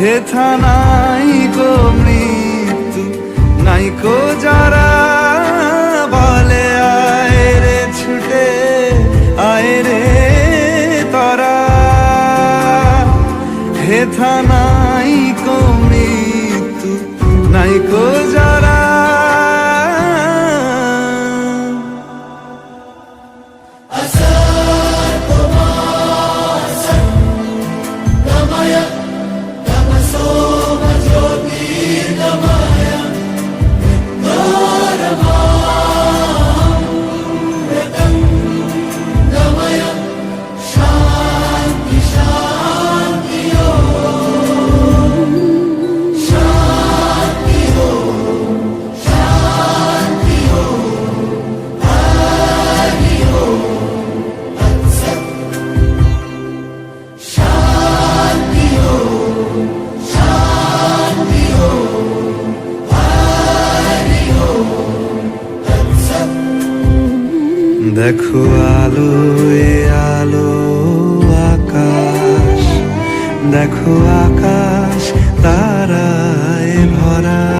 হেথা নাই গো মৃত্যু, নাই কো যারা বলে, আয় রে, ছুটে, আয় রে, তারা। হেথা নাই কো মৃত্যু, নাই কো দেখো আলো আলো আকাশ। দেখো আকাশ তারায় ভরা।